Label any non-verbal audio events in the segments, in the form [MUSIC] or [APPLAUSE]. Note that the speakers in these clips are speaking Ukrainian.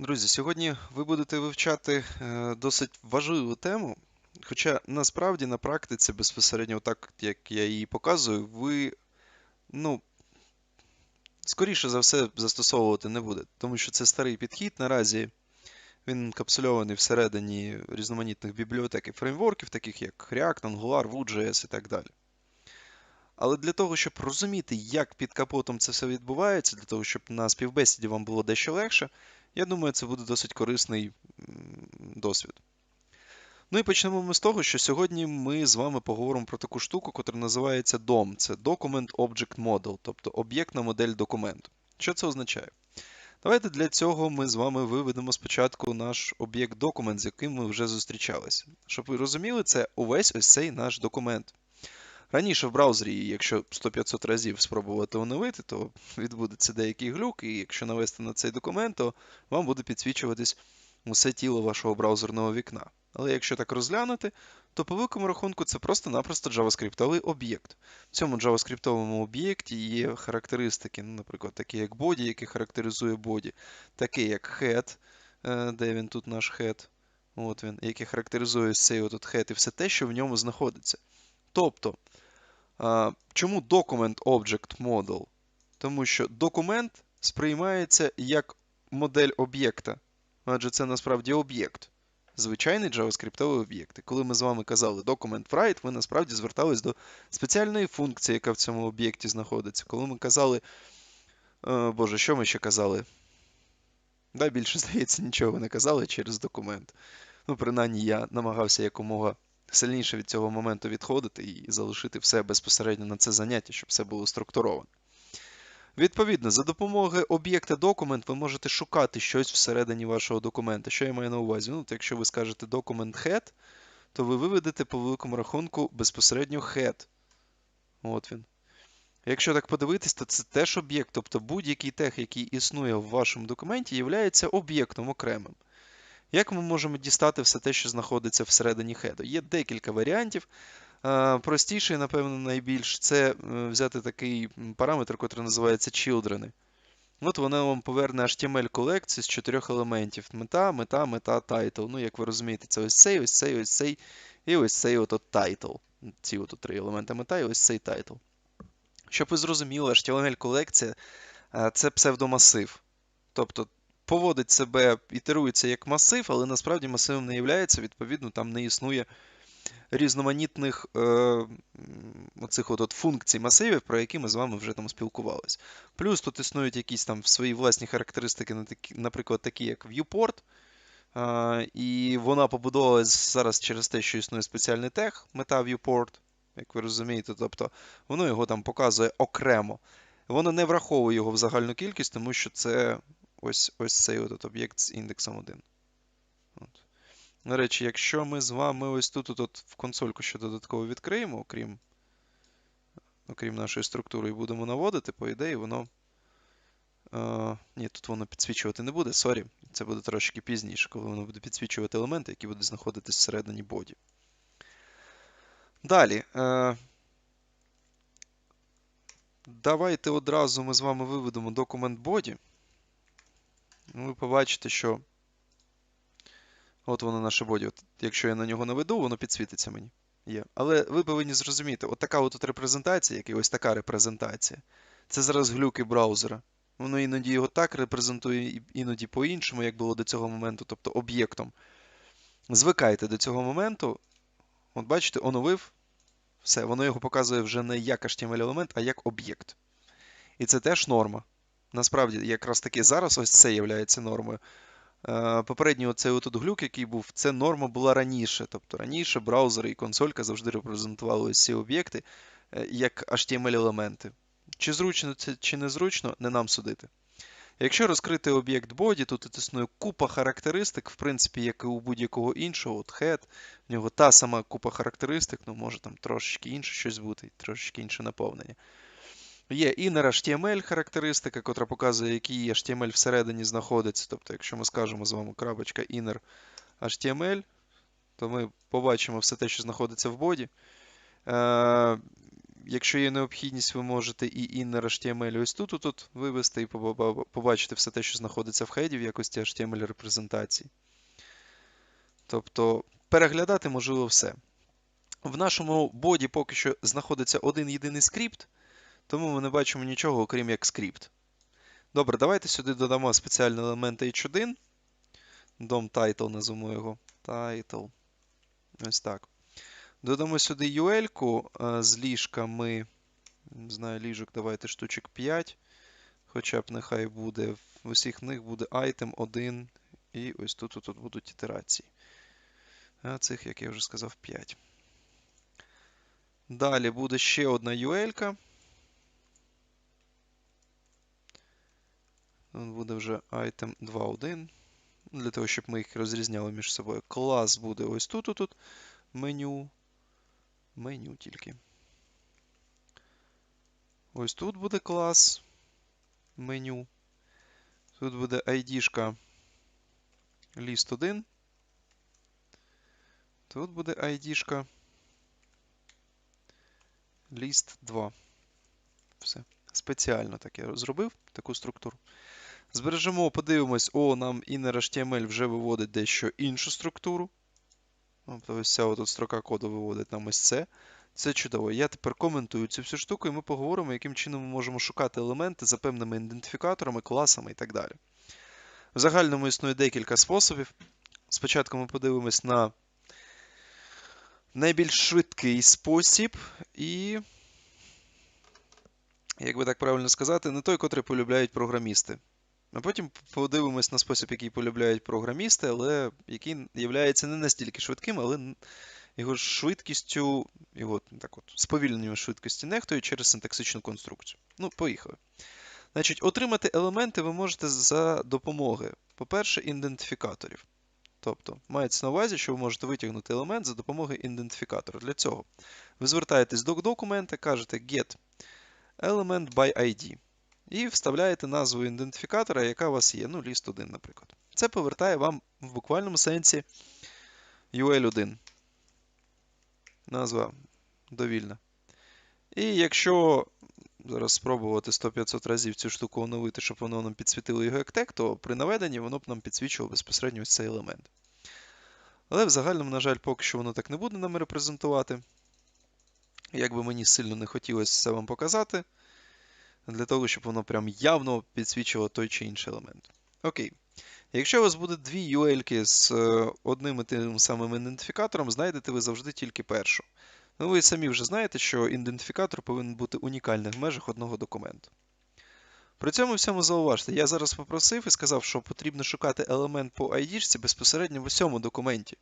Друзі, сьогодні ви будете вивчати е, досить важливу тему. Хоча насправді на практиці, безпосередньо так, як я її показую, ви, ну, скоріше за все, застосовувати не будете. Тому що це старий підхід. Наразі він інкапсульований всередині різноманітних бібліотек і фреймворків, таких як React, Angular, Vue.js і так далі. Але для того, щоб розуміти, як під капотом це все відбувається, для того, щоб на співбесіді вам було дещо легше, я думаю, це буде досить корисний досвід. Ну і почнемо ми з того, що сьогодні ми з вами поговоримо про таку штуку, яка називається DOM. Це Document Object Model, тобто об'єктна модель документу. Що це означає? Давайте для цього ми з вами виведемо спочатку наш об'єкт документ, з яким ми вже зустрічалися. Щоб ви розуміли, це увесь ось цей наш документ. Раніше в браузері, якщо 100-500 разів спробувати оновити, то відбудеться деякий глюк, і якщо навести на цей документ, то вам буде підсвічуватись усе тіло вашого браузерного вікна. Але якщо так розглянути, то по великому рахунку це просто-напросто JavaScript об'єкт. В цьому JavaScript об'єкті є характеристики, ну, наприклад, такі як body, який характеризує body, таке як head, е, де він тут наш head, от він, який характеризує цей отут head і все те, що в ньому знаходиться. Тобто, Чому Document Object Model? Тому що документ сприймається як модель об'єкта, адже це насправді об'єкт. Звичайний JavaScript об'єкт. І коли ми з вами казали Document Write, ви насправді звертались до спеціальної функції, яка в цьому об'єкті знаходиться. Коли ми казали. О, Боже, що ми ще казали? Да, більше, [LAUGHS] здається, нічого не казали через документ. Ну, принаймні, я намагався якомога сильніше від цього моменту відходити і залишити все безпосередньо на це заняття, щоб все було структуровано. Відповідно, за допомогою об'єкта документ ви можете шукати щось всередині вашого документа. Що я маю на увазі? Ну, Якщо ви скажете документ head, то ви виведете по великому рахунку безпосередньо head. От він. Якщо так подивитись, то це теж об'єкт, тобто будь-який тег, який існує в вашому документі, є об'єктом окремим. Як ми можемо дістати все те, що знаходиться всередині хеду? Є декілька варіантів. Простіший, напевно, найбільш це е, взяти такий параметр, який називається children. От вона вам поверне HTML колекцію з чотирьох елементів: мета, мета, мета, title. Ну, як ви розумієте, це ось цей, ось цей, ось цей і ось цей от title. Ці от три елементи мета і ось цей title. Щоб ви зрозуміли, HTML колекція це псевдомасив. Тобто поводить себе, ітерується як масив, але насправді масивом не є, відповідно, там не існує різноманітних е, оцих от, от функцій масивів, про які ми з вами вже там спілкувалися. Плюс тут існують якісь там свої власні характеристики, наприклад, такі як viewport. Е, і вона побудовувалась зараз через те, що існує спеціальний тег, мета viewport, як ви розумієте, тобто воно його там показує окремо. Воно не враховує його в загальну кількість, тому що це ось ось цей от об'єкт з індексом 1. От. До речі, якщо ми з вами ось тут от, от в консольку ще додатково відкриємо, окрім окрім нашої структури, і будемо наводити, по ідеї, воно. Uh, ні, тут воно підсвічувати не буде, сорі. Це буде трошки пізніше, коли воно буде підсвічувати елементи, які будуть знаходитись всередині боді. Далі. Uh, давайте одразу ми з вами виведемо документ body. Ну, ви побачите, що от воно наше боді. От, Якщо я на нього наведу, воно підсвітиться мені. Є. Але ви повинні зрозуміти, от така от репрезентація, як і ось така репрезентація, це зараз глюки браузера. Воно іноді його так репрезентує, іноді по-іншому, як було до цього моменту, тобто об'єктом. Звикайте до цього моменту. От бачите, оновив. Все, воно його показує вже не як HTML-елемент, а як об'єкт. І це теж норма. Насправді, якраз таки зараз ось це є нормою. Е, попередній оцей отут глюк, який був, це норма була раніше. Тобто раніше браузери і консолька завжди репрезентували ці об'єкти е, як HTML-елементи. Чи зручно це, чи незручно, не нам судити. Якщо розкрити об'єкт body, тут існує купа характеристик, в принципі, як і у будь-якого іншого, от head, в нього та сама купа характеристик, ну може там трошечки інше щось бути, трошечки інше наповнення. Є inner HTML характеристика, котра показує, який HTML всередині знаходиться. Тобто, якщо ми скажемо з вами крапочка inner HTML, то ми побачимо все те, що знаходиться в боді. Е, якщо є необхідність, ви можете і inner HTML ось тут, тут вивести і побачити все те, що знаходиться в хеді в якості HTML репрезентації. Тобто переглядати можливо все. В нашому боді поки що знаходиться один єдиний скрипт, тому ми не бачимо нічого, окрім як скрипт. Добре, давайте сюди додамо спеціальний елемент h1. Дом title назвемо його. Title. Ось так. Додамо сюди UL-ку з ліжками. Не знаю, ліжок давайте штучок 5. Хоча б нехай буде. В усіх них буде item 1. І ось тут, тут, тут будуть ітерації. А цих, як я вже сказав, 5. Далі буде ще одна UL-ка. Буде вже item 2.1. Для того, щоб ми їх розрізняли між собою. Клас буде ось тут, тут. Меню. Меню тільки. Ось тут буде клас. Меню. Тут буде ID-шка list 1. Тут буде ID-шка list 2. Все. Спеціально так я зробив таку структуру. Збережемо, подивимось, о, нам inner.html вже виводить дещо іншу структуру. Тобто ось ця тут строка коду виводить нам ось це. Це чудово. Я тепер коментую цю всю штуку, і ми поговоримо, яким чином ми можемо шукати елементи за певними ідентифікаторами, класами і так далі. В загальному існує декілька способів. Спочатку ми подивимось на найбільш швидкий спосіб, і, як би так правильно сказати, не той, котрий полюбляють програмісти. А потім подивимось на спосіб, який полюбляють програмісти, але який є не настільки швидким, але його швидкістю, його так от, сповільненням швидкості нехтою через синтаксичну конструкцію. Ну, поїхали. Значить, отримати елементи ви можете за допомоги, по-перше, ідентифікаторів. Тобто, мається на увазі, що ви можете витягнути елемент за допомогою ідентифікатора. Для цього ви звертаєтесь до документа, кажете get element by ID. І вставляєте назву ідентифікатора, яка у вас є. Ну, list 1, наприклад. Це повертає вам в буквальному сенсі UL1. Назва довільна. І якщо зараз спробувати 100-500 разів цю штуку оновити, щоб воно нам підсвітило його як тег, то при наведенні воно б нам підсвічувало безпосередньо ось цей елемент. Але в загальному, на жаль, поки що воно так не буде нам репрезентувати. Як би мені сильно не хотілося це вам показати для того, щоб воно прям явно підсвічило той чи інший елемент. Окей. Якщо у вас буде дві UL з е, одним і тим самим ідентифікатором, знайдете ви завжди тільки першу. Ну, ви самі вже знаєте, що ідентифікатор повинен бути унікальним в межах одного документу. При цьому всьому зауважте, я зараз попросив і сказав, що потрібно шукати елемент по ID безпосередньо в усьому документі.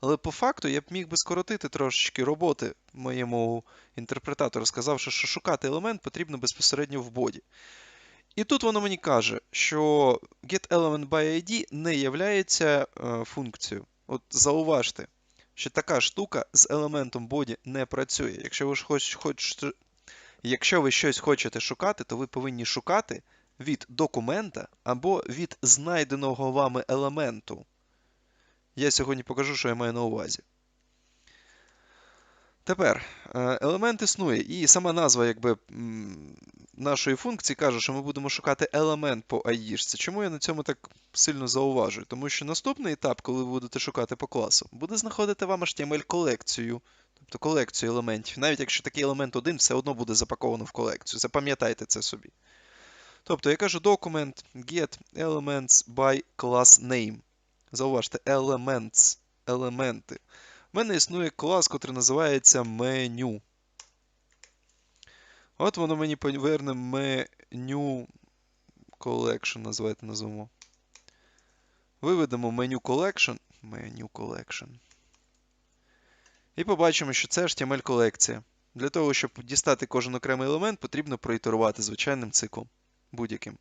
Але по факту я б міг би скоротити трошечки роботи моєму інтерпретатору, сказавши, що шукати елемент потрібно безпосередньо в боді. І тут воно мені каже, що getElementById не є е, функцією. От зауважте, що така штука з елементом боді не працює. Якщо ви, хоч, хоч, якщо ви щось хочете шукати, то ви повинні шукати від документа або від знайденого вами елементу. Я сьогодні покажу, що я маю на увазі. Тепер е, елемент існує, і сама назва якби, нашої функції каже, що ми будемо шукати елемент по ID. Чому я на цьому так сильно зауважую? Тому що наступний етап, коли ви будете шукати по класу, буде знаходити вам HTML-колекцію, тобто колекцію елементів. Навіть якщо такий елемент один, все одно буде запаковано в колекцію. Запам'ятайте це собі. Тобто я кажу документ get elements by class name. Зауважте, elements, елементи. У мене існує клас, який називається меню. От воно мені поверне меню collection, називайте назвемо. Виведемо меню collection. Меню collection. І побачимо, що це HTML колекція. Для того, щоб дістати кожен окремий елемент, потрібно проітерувати звичайним циклом. Будь-яким.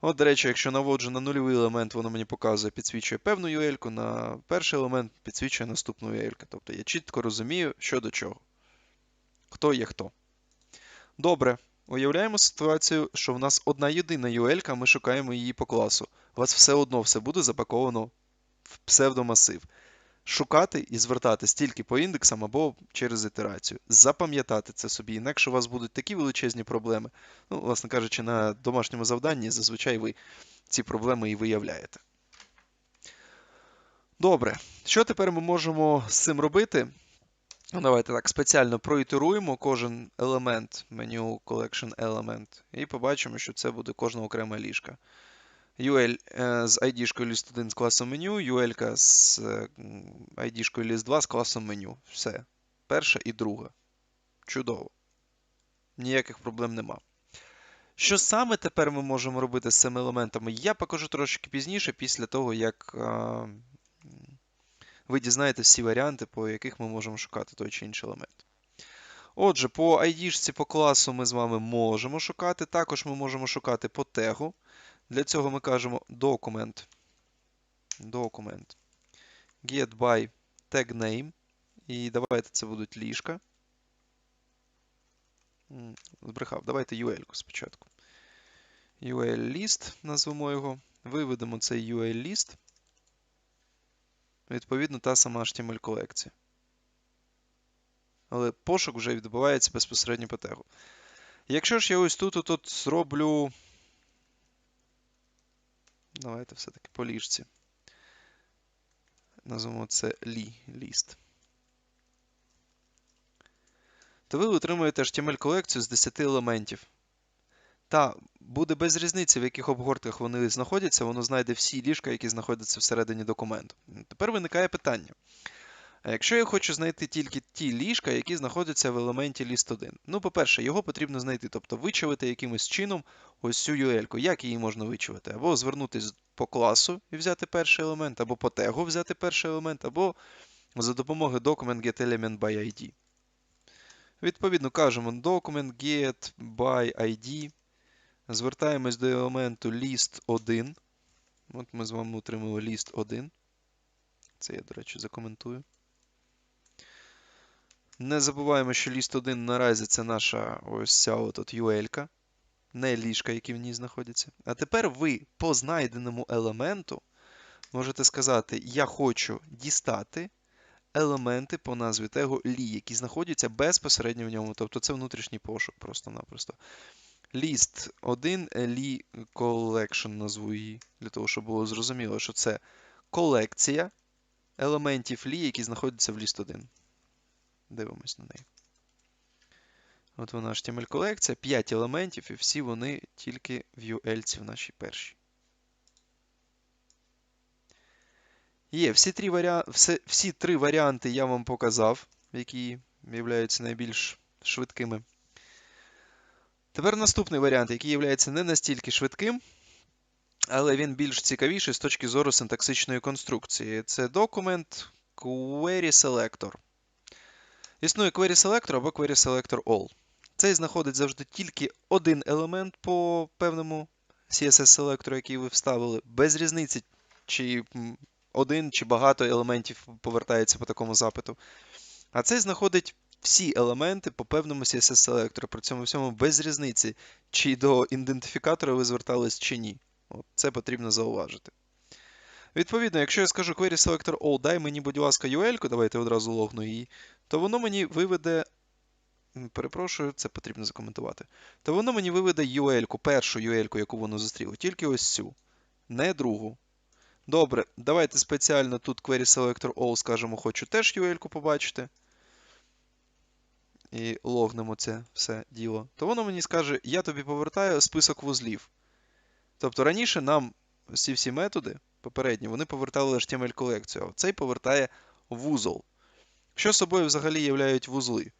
От, до речі, якщо наводжу на нульовий елемент, воно мені показує, підсвічує певну UL, на перший елемент підсвічує наступну UL. Тобто я чітко розумію, що до чого. Хто є хто. Добре. Уявляємо ситуацію, що в нас одна єдина UL, ми шукаємо її по класу. У вас все одно все буде запаковано в псевдомасив. Шукати і звертатись тільки по індексам або через ітерацію. Запам'ятати це собі, інакше у вас будуть такі величезні проблеми. Ну, власне кажучи, на домашньому завданні зазвичай ви ці проблеми і виявляєте. Добре, що тепер ми можемо з цим робити? Ну, Давайте так спеціально проітеруємо кожен елемент меню Collection Element і побачимо, що це буде кожна окрема ліжка. UL з ID-шкою list 1 з класом меню, UL з ID-шкою list 2 з класом меню. Все. Перша і друга. Чудово. Ніяких проблем нема. Що саме тепер ми можемо робити з цими елементами, я покажу трошки пізніше, після того, як а, ви дізнаєтесь всі варіанти, по яких ми можемо шукати той чи інший елемент. Отже, по ID по класу ми з вами можемо шукати. Також ми можемо шукати по тегу. Для цього ми кажемо документ. Документ. Get by tag name. І давайте це будуть ліжка. Збрехав, давайте UL спочатку. UL list назвемо його. Виведемо цей UL list. Відповідно, та сама HTML колекція. Але пошук вже відбувається безпосередньо по тегу. Якщо ж я ось тут тут зроблю. Давайте все-таки по ліжці. Назвемо це лі ліст. То ви отримуєте HTML-колекцію з 10 елементів. Та буде без різниці, в яких обгортках вони знаходяться, воно знайде всі ліжка, які знаходяться всередині документу. Тепер виникає питання. А якщо я хочу знайти тільки ті ліжка, які знаходяться в елементі list 1. Ну, по-перше, його потрібно знайти, тобто вичавити якимось чином ось цю UL. Як її можна вичавити? Або звернутися по класу і взяти перший елемент, або по тегу взяти перший елемент, або за допомогою document getElementById. by Відповідно, кажемо document get by ID. Звертаємось до елементу list 1. От ми з вами отримали list 1. Це я, до речі, закоментую. Не забуваємо, що list 1 наразі це наша ось ця от UL, не ліжка, які в ній знаходяться. А тепер ви по знайденому елементу можете сказати: Я хочу дістати елементи по назві тегу лі, які знаходяться безпосередньо в ньому. Тобто це внутрішній пошук просто-напросто. List 1 Lee Collection назву її, для того, щоб було зрозуміло, що це колекція елементів лі, які знаходяться в list 1. Дивимось на неї. От вона HTML колекція, 5 елементів, і всі вони тільки в UL в нашій першій. Є, всі три, варіа... всі, всі три варіанти я вам показав, які являються найбільш швидкими. Тепер наступний варіант, який є не настільки швидким, але він більш цікавіший з точки зору синтаксичної конструкції. Це документ Query Selector. Існує Query Selector або Query Selector All. Цей знаходить завжди тільки один елемент по певному CSS-селектору, який ви вставили, без різниці, чи один чи багато елементів повертається по такому запиту. А цей знаходить всі елементи по певному CSS-селектору, при цьому всьому без різниці, чи до ідентифікатора ви звертались чи ні. От, Це потрібно зауважити. Відповідно, якщо я скажу query selector all, дай мені, будь ласка, UL, давайте одразу логну її, то воно мені виведе. Перепрошую, це потрібно закоментувати. То воно мені виведе UL, першу UL, яку воно зустріло, тільки ось цю, не другу. Добре, давайте спеціально тут query selector all скажемо, хочу теж UL побачити і логнемо це все діло, то воно мені скаже, я тобі повертаю список вузлів. Тобто раніше нам ці всі методи попередні, вони повертали HTML колекцію, а цей повертає вузол. Що собою взагалі являють вузли?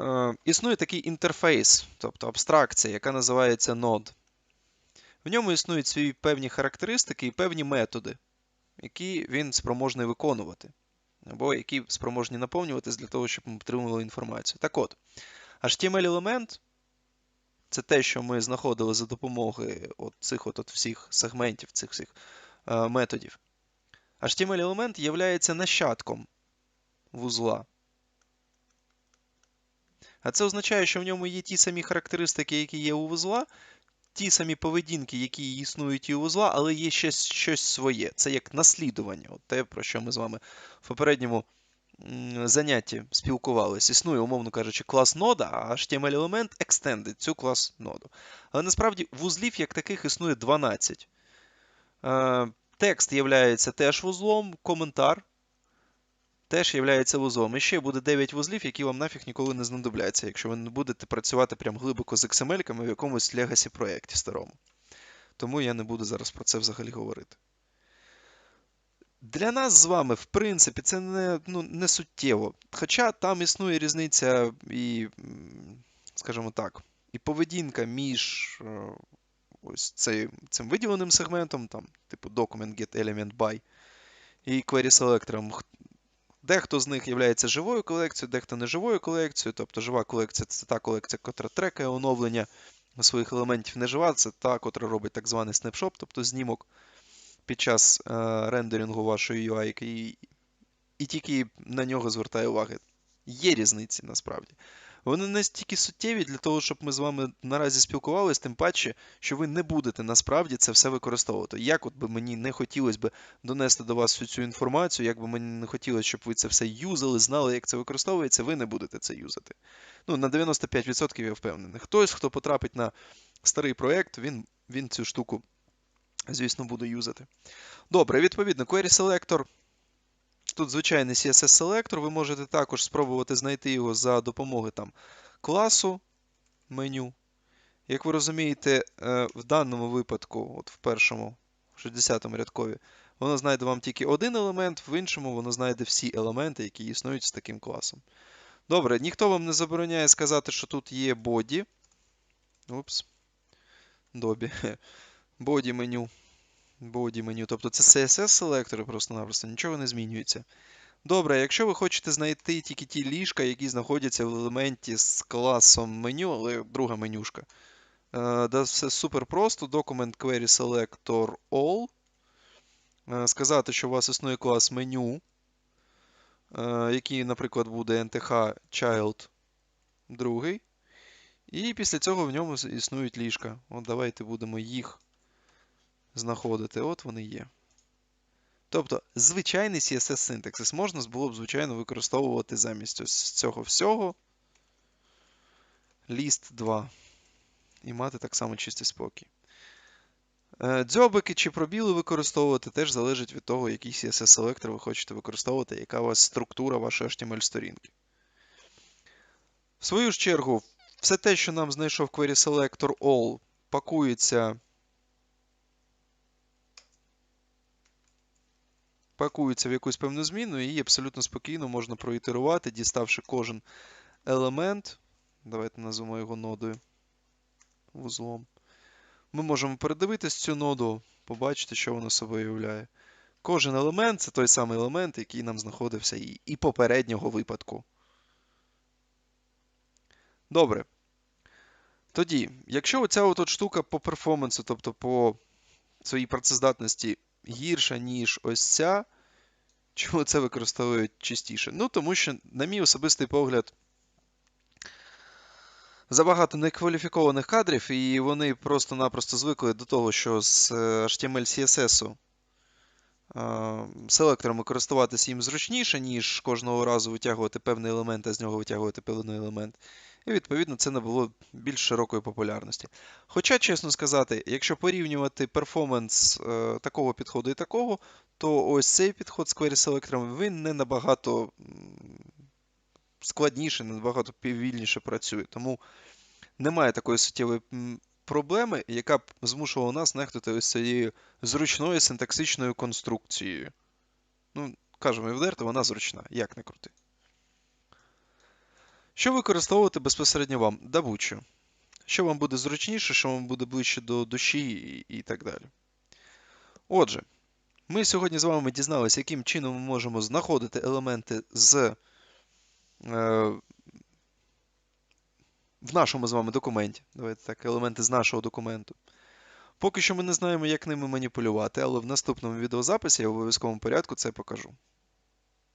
Е, Існує такий інтерфейс, тобто абстракція, яка називається Node. В ньому існують свої певні характеристики і певні методи, які він спроможний виконувати або які спроможні наповнюватись для того, щоб ми отримували інформацію. Так от, HTML-елемент це те, що ми знаходили за допомогою от цих от, от всіх сегментів, цих всіх е, методів. HTML-елемент є нащадком вузла. А це означає, що в ньому є ті самі характеристики, які є у вузла, ті самі поведінки, які існують і у узла, але є ще щось своє. Це як наслідування. От те, про що ми з вами в попередньому занятті спілкувалися. Існує, умовно кажучи, клас нода, а HTML-елемент екстендить цю клас ноду. Але насправді вузлів як таких існує 12. Е, Текст є теж вузлом, коментар теж є вузлом. І ще буде 9 вузлів, які вам нафіг ніколи не знадобляться, якщо ви не будете працювати прям глибоко з XML-ками в якомусь legacy проєкті старому. Тому я не буду зараз про це взагалі говорити. Для нас з вами, в принципі, це не ну, не суттєво. Хоча там існує різниця і, скажімо так, і поведінка між е, ось цей, цим виділеним сегментом, там, типу document get element by, і query selector. Дехто з них є живою колекцією, дехто не живою колекцією. Тобто жива колекція це та колекція, яка трекає оновлення своїх елементів. Не жива, це та, котра робить так званий снапшот, тобто знімок під час е, рендерингу вашої UI, і, і тільки на нього звертає уваги. Є різниці насправді. Вони настільки суттєві для того, щоб ми з вами наразі спілкувалися, тим паче, що ви не будете насправді це все використовувати. Як от би мені не хотілося б донести до вас всю цю інформацію, як би мені не хотілося, щоб ви це все юзали, знали, як це використовується, ви не будете це юзати. Ну, на 95% я впевнений. Хтось, хто потрапить на старий проєкт, він, він цю штуку, звісно, буде юзати. Добре, відповідно, query selector Тут звичайний CSS-селектор, ви можете також спробувати знайти його за допомогою там, класу меню. Як ви розумієте, е, в даному випадку, от в першому 60-му рядкові, воно знайде вам тільки один елемент, в іншому воно знайде всі елементи, які існують з таким класом. Добре, ніхто вам не забороняє сказати, що тут є body. Упс. Добі. Body меню body меню. Тобто це CSS-селектори просто-напросто, нічого не змінюється. Добре, якщо ви хочете знайти тільки ті ліжка, які знаходяться в елементі з класом меню, але друга менюшка. Е, да, все супер просто. Document Query Selector All. Е, сказати, що у вас існує клас меню, е, який, наприклад, буде NTH Child другий. І після цього в ньому існують ліжка. От давайте будемо їх знаходити. От вони є. Тобто, звичайний CSS-синтаксис можна було б, звичайно, використовувати замість ось цього всього. List 2. І мати так само чистий спокій. Е, дзьобики чи пробіли використовувати теж залежить від того, який CSS-селектор ви хочете використовувати, яка у вас структура вашої HTML-сторінки. В свою ж чергу, все те, що нам знайшов Query Selector All, пакується пакуються в якусь певну зміну, і її абсолютно спокійно можна проітерувати, діставши кожен елемент. Давайте назвемо його нодою вузлом. Ми можемо передивитись цю ноду, побачити, що вона собою являє. Кожен елемент це той самий елемент, який нам знаходився і, і попереднього випадку. Добре. Тоді, якщо оця от штука по перформансу, тобто по своїй працездатності гірша, ніж ось ця. Чому це використовують частіше? Ну, тому що, на мій особистий погляд, забагато некваліфікованих кадрів, і вони просто-напросто звикли до того, що з HTML CSS селекторами користуватися їм зручніше, ніж кожного разу витягувати певний елемент, а з нього витягувати певний елемент. І, відповідно, це набуло більш широкої популярності. Хоча, чесно сказати, якщо порівнювати перформанс е, такого підходу і такого, то ось цей підход з query селектором він не набагато складніше, не набагато повільніше працює. Тому немає такої суттєвої проблеми, яка б змушувала нас нехтувати ось цією зручною синтаксичною конструкцією. Ну, кажемо, відверто, вона зручна, як не крути. Що використовувати безпосередньо вам? Будь-що. Що вам буде зручніше, що вам буде ближче до душі і так далі. Отже, ми сьогодні з вами дізналися, яким чином ми можемо знаходити елементи з, е, в нашому з вами документі. Давайте так, елементи з нашого документу. Поки що ми не знаємо, як ними маніпулювати, але в наступному відеозаписі я в обов'язковому порядку це покажу.